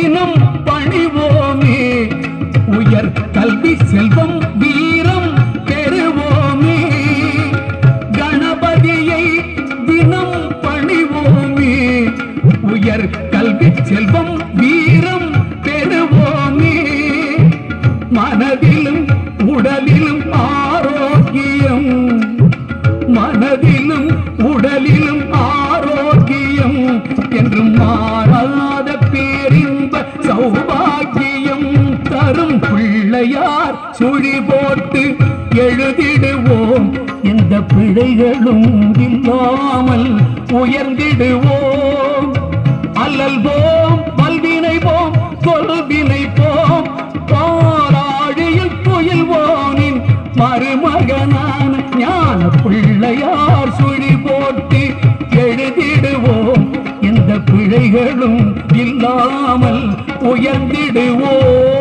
தினம் பணிவோமே. உயர் கல்வி செல்வம் வீரம் பெறுவோமே. கணபதியை தினம் பணிவோமே. உயர் கல்வி செல்வம் வீரம் பெறுவோமே. மனதிலும் உடலிலும் ஆரோக்கியம். மனதில் பேரின்ப தரும் பிள்ளையார் சுழி போட்டு எழுதிடுவோம். எந்த பிழைகளும் இல்லாமல் உயர்ந்திடுவோம். அல்லல் போம் வல்வினை போம் தொல்வினை போம் பாராழியில் புயல்வோனின் மருமகனான ஞான பிள்ளையார் எந்த இல்லாமல் உயர்ந்திடுவோம்.